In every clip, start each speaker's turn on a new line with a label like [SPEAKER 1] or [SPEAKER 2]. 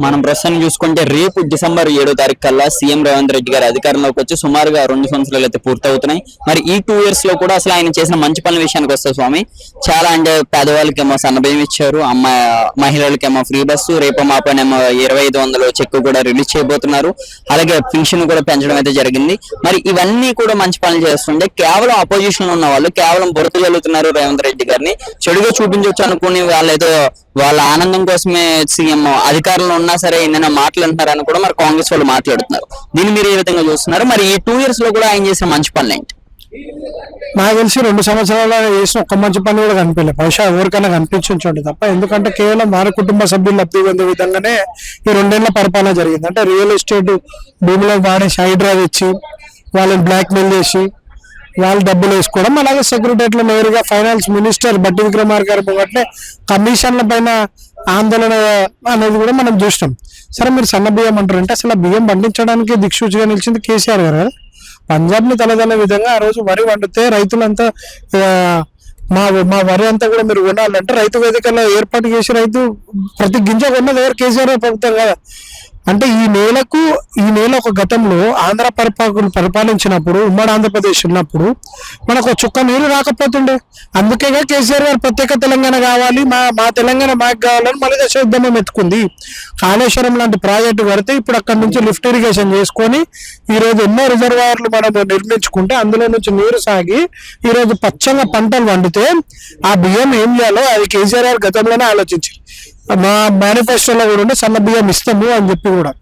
[SPEAKER 1] మనం ప్రస్తుతం చూసుకుంటే రేపు డిసెంబర్ ఏడో తారీఖు కల్లా సీఎం రేవంత్ రెడ్డి గారు అధికారంలోకి వచ్చి సుమారుగా రెండు సంవత్సరాలు అయితే పూర్తవుతున్నాయి. మరి ఈ టూ ఇయర్స్లో కూడా అసలు ఆయన చేసిన మంచి పనుల విషయానికి వస్తే స్వామి చాలా అంటే పేదవాళ్ళకేమో సన్నభయం ఇచ్చారు అమ్మ మహిళలకేమో ఫ్రీ బస్సు రేపు మాపనేమో ఇరవై ఐదు వందలు చెక్ కూడా రిలీజ్ చేయబోతున్నారు. అలాగే పెన్షన్ కూడా పెంచడం అయితే జరిగింది. మరి ఇవన్నీ కూడా మంచి పనులు చేస్తుంటే కేవలం అపోజిషన్ ఉన్న వాళ్ళు కేవలం బురద చల్లుతున్నారు రేవంత్ రెడ్డి గారిని. చెడుగా చూపించవచ్చు అనుకుని ఏదో వాళ్ళ ఆనందం కోసమే సీఎం అధికారంలో ఉన్నా సరే ఏదైనా మాట్లాడుతున్నారని కూడా మరి కాంగ్రెస్ వాళ్ళు మాట్లాడుతున్నారు. దీన్ని మీరు ఏ విధంగా చూస్తున్నారు? మరి ఈ టూ ఇయర్స్లో కూడా ఆయన చేసిన మంచి పనులు ఏంటి?
[SPEAKER 2] నాకు తెలిసి రెండు సంవత్సరాలు చేసిన ఒక్క మంచి పని కూడా కనిపించలేదు. బహుశా ఎవరికైనా కనిపించుంచండి తప్ప. ఎందుకంటే కేవలం వారి కుటుంబ సభ్యులు లబ్ధి పొందే విధంగానే ఈ రెండేళ్ళ పరిపాలన జరిగింది. అంటే రియల్ ఎస్టేట్ భూమిలో వాడేసి డ్రైవ్ ఇచ్చి వాళ్ళని బ్లాక్మెయిల్ చేసి వాళ్ళు డబ్బులు వేసుకోవడం. అలాగే సెక్రటరియట్లో నేరుగా ఫైనాన్స్ మినిస్టర్ బట్టి విక్రమార్ గారు ముంగట్నే కమిషన్ల పైన ఆందోళన అనేది కూడా మనం చూసినాం. సరే మీరు సన్న బియ్యం అంటారంటే అసలు బియ్యం పండించడానికి దిక్సూచిగా నిలిచింది కేసీఆర్ గారు కదా. పంజాబ్ని తలదన్న విధంగా ఆ రోజు వరి వండితే రైతులంతా మా మా వరి అంతా కూడా మీరు కొనాలంటే రైతు వేదికలో ఏర్పాటు చేసి రైతు ప్రతి గింజ కొన్నది ఎవరు కేసీఆర్ ప్రభుత్వం కదా. అంటే ఈ నేలకు ఈ ఒక గతంలో ఆంధ్ర పరిపాలకులు పరిపాలించినప్పుడు ఉమ్మడి ఆంధ్రప్రదేశ్ ఉన్నప్పుడు మనకు ఒక చుక్క నీరు రాకపోతుండే. అందుకేగా కేసీఆర్ గారు ప్రత్యేక తెలంగాణ కావాలి మా మా తెలంగాణ మాకు కావాలని మళ్ళీ దశ ఉద్యమం ఎత్తుకుంది. కాళేశ్వరం లాంటి ప్రాజెక్టు కడితే ఇప్పుడు అక్కడ నుంచి లిఫ్ట్ ఇరిగేషన్ చేసుకొని ఈ రోజు ఎన్నో రిజర్వాయర్లు మనం నిర్మించుకుంటే అందులో నుంచి నీరు సాగి ఈరోజు పచ్చగా పంటలు వండితే ఆ బియ్యం ఏం చేయాలో అది కేసీఆర్ గారు గతంలోనే ఆలోచించారు. మా మేనిఫెస్టోలో కూడా ఉంటే సన్న బియ్యం ఇస్తాము అని చెప్పి కూడా.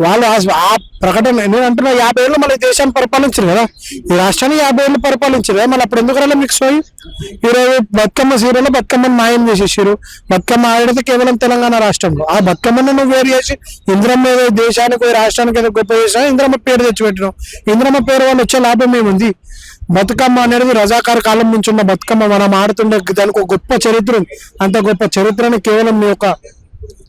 [SPEAKER 2] వాళ్ళు ఆ- ప్రకటన నేను అంటున్నా యాభై ఏళ్ళు మన దేశాన్ని పరిపాలించరు కదా. ఈ రాష్ట్రాన్ని యాభై ఏళ్ళు పరిపాలించరు కదా. మళ్ళీ అప్పుడు ఎందుకు రాలే మీకు సోయి ఈరోజు బతుకమ్మ సీరియల్లో బతుకమ్మని మాయం చేసేసారు బతుకమ్మ ఆడితే కేవలం తెలంగాణ రాష్ట్రంలో. ఆ బతుకమ్మను నువ్వు వేరు చేసి ఇంద్రమ్మ ఏదో దేశానికి రాష్ట్రానికి ఏదో గొప్ప చేసినా ఇంద్రమ్మ పేరు తెచ్చిపెట్టినావు. ఇంద్రమ్మ పేరు వల్ల వచ్చే లాభం ఏముంది? బతుకమ్మ అనేది రజాకార కాలం నుంచి ఉన్న బతుకమ్మ. మనం ఆడుతుండే దానికి ఒక గొప్ప చరిత్ర ఉంది. అంత గొప్ప చరిత్రని కేవలం మీ యొక్క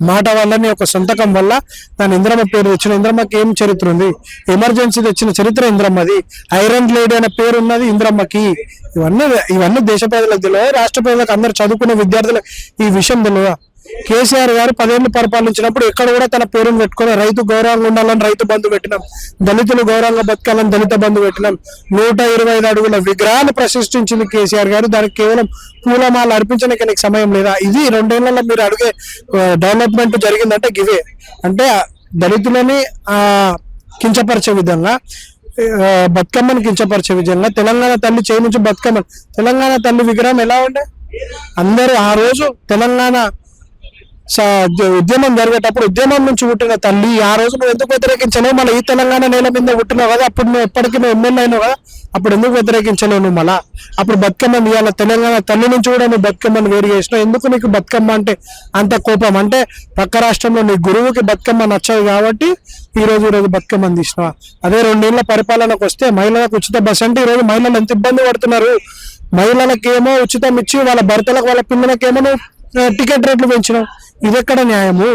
[SPEAKER 2] మాట వల్ల నీ యొక్క సంతకం వల్ల దాని ఇంద్రమ్మ పేరు తెచ్చిన ఇంద్రమ్మకి ఏం చరిత్ర ఉంది? ఎమర్జెన్సీ తెచ్చిన చరిత్ర ఇంద్రమ్మది. ఐరన్ లేడీ అనే పేరు ఉన్నది ఇంద్రమ్మకి. ఇవన్నీ ఇవన్నీ దేశ ప్రజలకు తెలియదు. రాష్ట్ర ప్రజలకు అందరు చదువుకునే విద్యార్థులకు ఈ విషయం తెలియదు? కేసీఆర్ గారు పదేళ్ళు పరిపాలించినప్పుడు ఎక్కడ కూడా తన పేరును పెట్టుకొని రైతు గౌరవంగా ఉండాలని రైతు బంధు పెట్టినాం. దళితులు గౌరవంగా బతకాలని దళిత బంధు పెట్టినాం. నూట ఇరవై ఐదు అడుగుల విగ్రహాలు ప్రతిష్ఠించింది కేసీఆర్ గారు. దానికి కేవలం పూలమాల అర్పించడానికి నీకు సమయం లేదా? ఇది రెండేళ్ళలో మీరు అడిగే డెవలప్మెంట్ జరిగిందంటే గివే. అంటే దళితులని ఆ కించపరిచే విధంగా బతుకమ్మను కించపరిచే విధంగా తెలంగాణ తల్లి చేయి నుంచి బతుకమ్మ తెలంగాణ తల్లి విగ్రహం ఎలా ఉండే? అందరూ ఆ రోజు తెలంగాణ ఉద్యమం జరిగేటప్పుడు ఉద్యమం నుంచి పుట్టిన తల్లి ఆ రోజు నువ్వు ఎందుకు వ్యతిరేకించలేవు? మళ్ళీ ఈ తెలంగాణ నేల మీద పుట్టినావు కదా అప్పుడు నువ్వు ఎప్పటికీ నువ్వు ఎమ్మెల్యే అయినావు కదా అప్పుడు ఎందుకు వ్యతిరేకించలేవు నువ్వు మళ్ళా? అప్పుడు బతుకమ్మ ఇవాళ తెలంగాణ తల్లి నుంచి కూడా నువ్వు బతుకమ్మను వేరు చేసినావు. ఎందుకు నీకు బతుకమ్మ అంటే అంత కోపం? అంటే పక్క రాష్ట్రంలో నీ గురువుకి బతుకమ్మ నచ్చదు కాబట్టి ఈ రోజు ఈ రోజు బతుకమ్మని తీసినావా? అదే రెండేళ్ళ పరిపాలనకు వస్తే మహిళలకు ఉచిత బస్ అంటే ఈ రోజు మహిళలు ఎంత ఇబ్బంది పడుతున్నారు? మహిళలకేమో ఉచితం ఇచ్చి వాళ్ళ భర్తలకు వాళ్ళ పిల్లలకేమో నువ్వు, టికెట్ రేట్లు పెంచినావు? ఇది ఎక్కడ న్యాయము?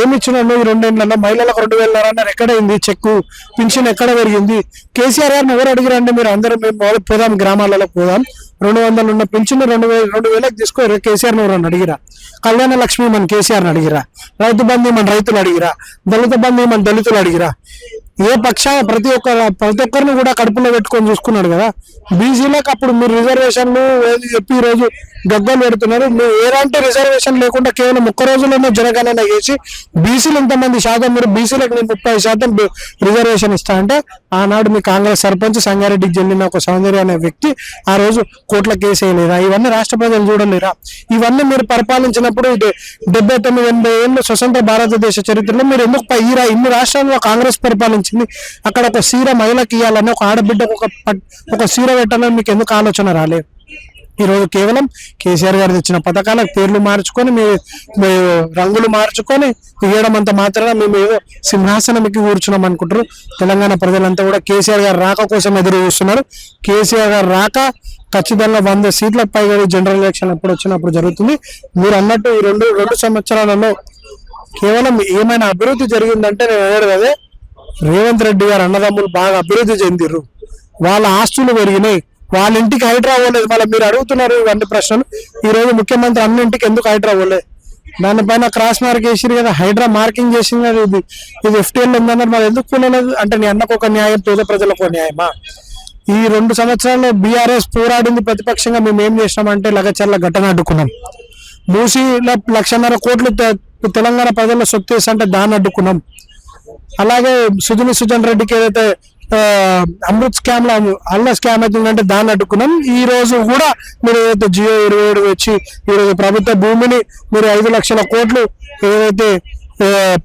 [SPEAKER 2] ఏమి ఇచ్చినావు ఈ రెండేళ్ళలో మహిళలకు రెండు వేల అన్నారు. ఎక్కడైంది? చెక్కు? పింఛన్ ఎక్కడ పెరిగింది? కేసీఆర్ గారిని ఎవరు అడిగిరండి మీరు? అందరూ మేము మొదలు పోదాం గ్రామాలలో పోదాం. రెండు వందలు ఉన్న పింఛన్ రెండు వేలు రెండు వేలకు తీసుకోరు కేసీఆర్ ఎవరన్నా అడిగిరా? కళ్యాణ లక్ష్మి మన కేసీఆర్ని అడిగిరా? రైతు బంధు మన రైతులు అడిగిరా? దళిత బంధు మన దళితులు అడిగిరా? ఏ పక్ష ప్రతి ఒక్క ప్రతి ఒక్కరిని కూడా కడుపులో పెట్టుకొని చూసుకున్నాడు కదా. బీసీలకు అప్పుడు మీరు రిజర్వేషన్లు చెప్పి ఈ రోజు గగ్గలు పెడుతున్నారు. మీరు ఎలాంటి రిజర్వేషన్ లేకుండా కేవలం ఒక్క రోజులోనే జనగణన చేసి బీసీలు ఇంతమంది శాతం మీరు బీసీలకు నేను ముప్పై శాతం రిజర్వేషన్ ఇస్తా అంటే ఆనాడు మీ కాంగ్రెస్ సర్పంచ్ సంగారెడ్డికి చెందిన ఒక సౌందర్య అనే వ్యక్తి ఆ రోజు కోట్ల కేసు వేయలేరా ఇవన్నీ రాష్ట్ర ప్రజలు చూడలేరా? ఇవన్నీ మీరు పరిపాలించినప్పుడు డెబ్బై తొమ్మిది ఎనభై ఏళ్ళు స్వతంత్ర భారతదేశ చరిత్రలో మీరు ఎందుకు ఈ ఇన్ని రాష్ట్రాల్లో కాంగ్రెస్ సంబంధించింది అక్కడ ఒక సీర మహిళకి ఇవ్వాలని ఒక ఆడబిడ్డకు ఒక పట్- ఒక సీర పెట్టాలని మీకు ఎందుకు ఆలోచన రాలే ఈరోజు కేవలం కేసీఆర్ గారు తెచ్చిన పథకాలకు పేర్లు మార్చుకొని మీ మీ రంగులు మార్చుకొని ఇవ్వడం అంత మాత్రమే మేము ఏదో సింహాసనంకి కూర్చున్నాం అనుకుంటారు. తెలంగాణ ప్రజలంతా కూడా కేసీఆర్ గారు రాక కోసం ఎదురు చూస్తున్నారు. కేసీఆర్ గారు రాక ఖచ్చితంగా వంద సీట్ల పైగా జనరల్ ఎలక్షన్ ఎప్పుడు వచ్చినప్పుడు జరుగుతుంది. మీరు అన్నట్టు ఈ రెండు రెండు సంవత్సరాలలో కేవలం ఏమైనా అభివృద్ధి జరిగిందంటే నేను అనేది అదే. రేవంత్ రెడ్డి గారు అన్నదమ్ములు బాగా అభివృద్ధి చెందిర్రు. వాళ్ళ ఆస్తులు పెరిగినాయి. వాళ్ళ ఇంటికి హైడ్రా అవ్వలేదు మళ్ళీ మీరు అడుగుతున్నారు ఇవన్నీ ప్రశ్నలు. ఈ రోజు ముఖ్యమంత్రి అన్నింటికి ఎందుకు హైడ్రా అవ్వలేదు దానిపైన క్రాస్ మార్క్ వేసిరు కదా. హైడ్రా మార్కింగ్ చేసింది? కదా ఇది ఇది ఎఫ్టీఎల్ ఉందన్నారు. మరి ఎందుకు కూలలేదు అంటే నీ అన్నకు ఒక న్యాయం పేద ప్రజలకు ఒక న్యాయమా? ఈ రెండు సంవత్సరాల్లో బీఆర్ఎస్ పోరాడింది ప్రతిపక్షంగా మేము ఏం చేసినామంటే లగచర్ల ఘటన అడ్డుకున్నాం. మూసీలో లక్షన్నర కోట్లు తెలంగాణ ప్రజల్లో సొత్తు వేసి అంటే దాన్ని అడ్డుకున్నాం. అలాగే సుజని సుజన్ రెడ్డికి ఏదైతే అమృత్ స్కామ్లో అల్ల స్కామ్ అవుతుందంటే దాన్ని అడ్డుకున్నాం. ఈ రోజు కూడా మీరు ఏదైతే జియో ఇరవై ఏడు వచ్చి ఈరోజు ప్రభుత్వ భూమిని మీరు ఐదు లక్షల కోట్లు ఏదైతే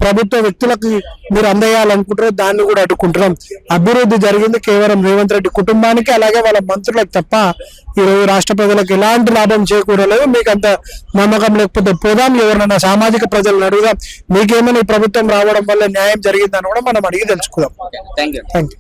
[SPEAKER 2] ప్రభుత్వ వ్యక్తులకి మీరు అందజేయాలనుకుంటారో దాన్ని కూడా అడ్డుకుంటున్నాం. అభివృద్ధి జరిగింది కేవలం రేవంత్ రెడ్డి కుటుంబానికి అలాగే వాళ్ళ మంత్రులకు తప్ప ఈ రోజు రాష్ట్ర ప్రజలకు ఎలాంటి లాభం చేకూరలేదు. మీకు అంత నమ్మకం లేకపోతే పోదాం. ఎవరినైనా సామాజిక ప్రజలను అడుగుదాం. మీకేమైనా ఈ ప్రభుత్వం రావడం వల్ల న్యాయం జరిగిందని కూడా మనం అడిగి తెలుసుకుందాం. Thank you